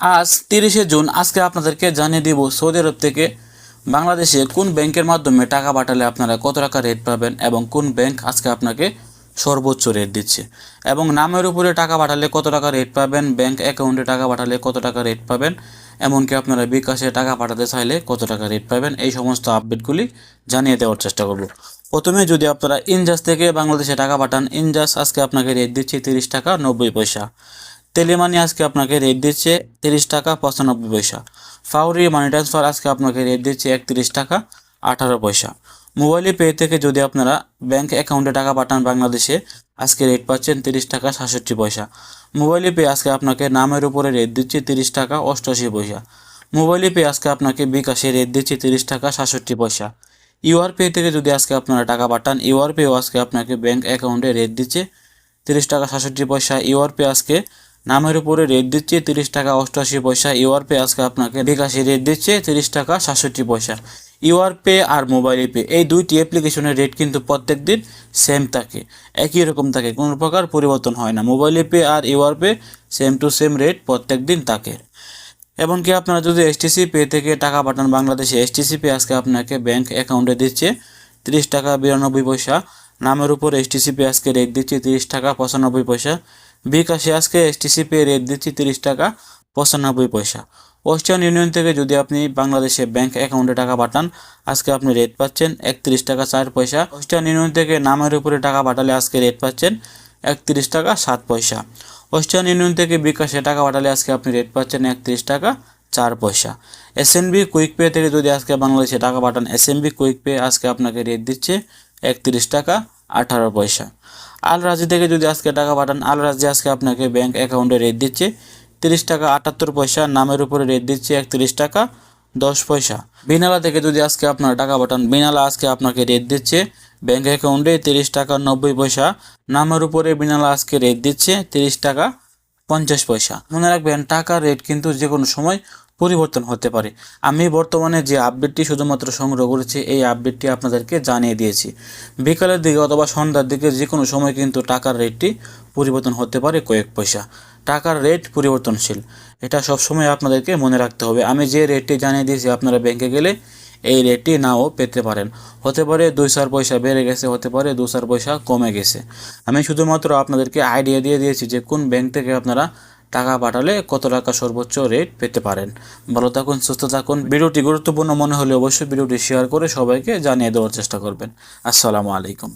আজ তিরিশে জুন, আজকে আপনাদেরকে জানিয়ে দিব সৌদি আরব থেকে বাংলাদেশে কোন ব্যাংকের মাধ্যমে টাকা পাঠালে আপনারা কত টাকা রেট পাবেন এবং কোন ব্যাংক আজকে আপনাকে সর্বোচ্চ রেট দিচ্ছে। এবং নামের উপরে টাকা পাঠালে কত টাকা রেট পাবেন, ব্যাংক অ্যাকাউন্টে টাকা পাঠালে কত টাকা রেট পাবেন, এমনকি আপনারা বিকাশে টাকা পাঠাতে চাইলে কত টাকা রেট পাবেন, এই সমস্ত আপডেটগুলি জানিয়ে দেওয়ার চেষ্টা করব। প্রথমে যদি আপনারা ইনজাস থেকে বাংলাদেশে টাকা পাঠান, ইনজাস আজকে আপনাকে রেট দিচ্ছে তিরিশ টাকা নব্বই পয়সা। তেলেমানি আজকে আপনাকে রেট দিচ্ছে তিরিশ টাকা পঁচানব্বই পয়সা। ফাউরি মানি ট্রান্সফার আজকে আপনাকে রেট দিচ্ছে একত্রিশ টাকা আঠারো পয়সা। মোবাইলে পে থেকে যদি আপনারা ব্যাংক অ্যাকাউন্টে টাকা পাঠান বাংলাদেশে, আজকে রেট পাচ্ছেন তিরিশ টাকা সাতষট্টি পয়সা। মোবাইলে পে আজকে আপনাকে নামের উপরে রেট দিচ্ছে তিরিশ টাকা অষ্টআশি পয়সা। মোবাইলে পে আজকে আপনাকে বিকাশে রেট দিচ্ছে তিরিশ টাকা সাতষট্টি পয়সা। ইউআর পে থেকে যদি আজকে আপনারা টাকা পাঠান ইউআর পেও আজকে আপনাকে ব্যাংক অ্যাকাউন্টে রেট দিচ্ছে তিরিশ টাকা সাতষট্টি পয়সা। ইউআর পে আজকে নামের উপরে রেট দিচ্ছে তিরিশ টাকা অষ্টআশি পয়সা। ইউআর পে আজকে আপনাকে বিকাশে রেট দিচ্ছে তিরিশ টাকা সাতষট্টি পয়সা। ইউআর পে আর মোবাইল পে এই দুইটি অ্যাপ্লিকেশনের রেট কিন্তু প্রত্যেক দিন সেম থাকে। একই রকম থাকে, কোনো প্রকার পরিবর্তন হয় না। Mobile pay R UR pay same to same rate প্রত্যেক দিন থাকে। এমনকি আপনারা যদি এসটিসি পে থেকে টাকা পাঠান বাংলাদেশে এসটিসি পে আজকে আপনাকে ব্যাংক অ্যাকাউন্টে দিচ্ছে তিরিশ টাকা বিরানব্বই পয়সা। নামের উপর এসটিসি পে আজকে রেট দিচ্ছে তিরিশ টাকা পঁচানব্বই পয়সা। বিকাশে আজকে এসটিসি পে রেট দিচ্ছি তিরিশ টাকা পঁচানব্বই পয়সা। ওয়েস্টার্ন ইউনিয়ন থেকে যদি আপনি বাংলাদেশে ব্যাংক অ্যাকাউন্টে টাকা পাঠান, আজকে আপনি রেট পাচ্ছেন একত্রিশ টাকা চার পয়সা। ওয়েস্টার্ন ইউনিয়ন থেকে নামের উপরে টাকা পাঠালে আজকে রেট পাচ্ছেন একত্রিশ টাকা সাত পয়সা। ওয়েস্টার্ন ইউনিয়ন থেকে বিকাশে টাকা পাঠালে আজকে আপনি রেট পাচ্ছেন একত্রিশ টাকা চার পয়সা। এসএনবি কুইক পে থেকে যদি আজকে বাংলাদেশে টাকা পাঠান এসএনবি কুইক পে আজকে আপনাকে রেট দিচ্ছে একত্রিশ টাকা আঠারো পয়সা। আল রাজি থেকে যদি আজকে টাকা পাঠান, আল রাজি আজকে আপনাকে ব্যাংক অ্যাকাউন্টে রেট দিচ্ছে। তিরিশ টাকা আটাত্তর পয়সা, নামের উপরে রেট দিচ্ছে একত্রিশ টাকা, দশ পয়সা। বিনালা থেকে যদি আজকে আপনার টাকা পাঠান, বিনালা আজকে আপনাকে রেট দিচ্ছে ব্যাংক অ্যাকাউন্টে তিরিশ টাকা নব্বই পয়সা, নামের উপরে বিনালা আজকে রেট দিচ্ছে তিরিশ টাকা পঞ্চাশ পয়সা। মনে রাখবেন, টাকার রেট কিন্তু যে কোনো সময় পরিবর্তন হতে পারে। আমি বর্তমানে যে আপডেটটি শুধুমাত্র সংগ্রহ করেছি, এই আপডেটটি আপনাদেরকে জানিয়ে দিয়েছি। বিকালের দিকে অথবা সন্ধ্যার দিকে যে কোনো সময় কিন্তু টাকার রেটটি পরিবর্তন হতে পারে কয়েক পয়সা। টাকার রেট পরিবর্তনশীল। এটা সবসময় আপনাদেরকে মনে রাখতে হবে। আমি যে রেটটি জানিয়ে দিয়েছি, আপনারা ব্যাংকে গেলে এই রেটটি নাও পেতে পারেন। হতে পারে দুই চার পয়সা বেড়ে গেছে, হতে পারে দু চার পয়সা কমে গেছে। আমি শুধুমাত্র আপনাদেরকে আইডিয়া দিয়ে দিয়েছি যে কোন ব্যাংক থেকে আপনারা টাকা পাঠালে কত টাকা সর্বোচ্চ রেট পেতে পারেন। ভালো থাকুন, সুস্থ থাকুন। ভিডিওটি গুরুত্বপূর্ণ মনে হলে অবশ্যই ভিডিওটি শেয়ার করে সবাইকে জানিয়ে দেওয়ার চেষ্টা করবেন। আসসালামু আলাইকুম।